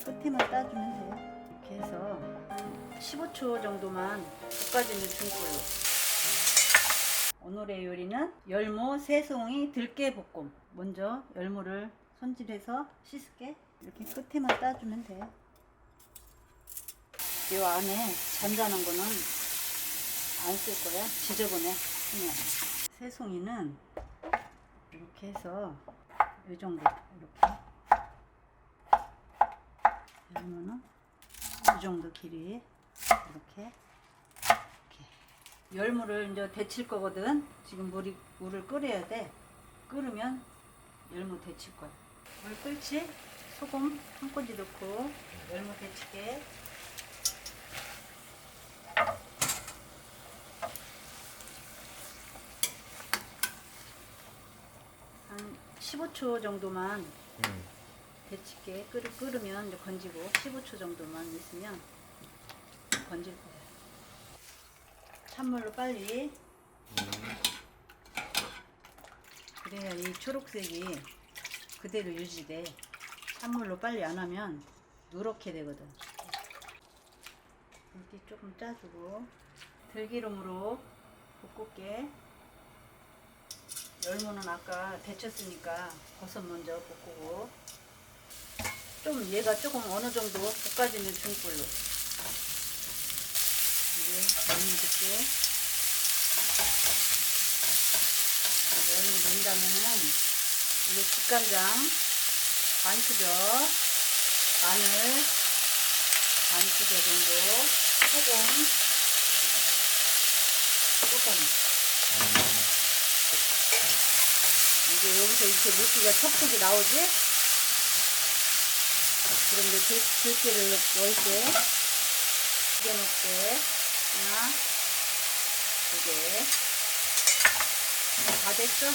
끝에만 따주면 돼요. 이렇게 해서 15초 정도만 볶아주는 중불로. 오늘의 요리는 열무 새송이 들깨 볶음. 먼저 열무를 손질해서 씻을게. 이렇게 끝에만 따주면 돼요. 이 안에 잔잔한 거는 안 쓸 거야. 지저분해. 그냥. 새송이는 이렇게 해서 이 정도 열무는 이 정도 길이 이렇게 이렇게 열무를 이제 데칠 거거든. 지금 물이 물을 끓여야 돼. 끓으면 열무 데칠 거야. 물 끓지? 소금 한 꼬지 넣고 열무 데칠게. 한 15초 정도만 음. 데칠게 끓, 끓으면 이제 건지고 15초 정도만 있으면 건질 거예요. 찬물로 빨리 그래야 이 초록색이 그대로 유지돼. 찬물로 빨리 안 하면 누렇게 되거든. 이렇게 조금 짜주고 들기름으로 볶을게. 열무는 아까 데쳤으니까 버섯 먼저 볶고 좀 얘가 조금 어느 정도 볶아지는 중불로. 이제 열무 넣게 열무 넣은 다음에는 이거 국간장 반 수저 마늘 반 수저 정도 소금 조금. 이제 여기서 이렇게 물기가 척척이 나오지? 들, 들깨를 넣을게. 두개 넣을게. 하나, 두 개. 다 됐어.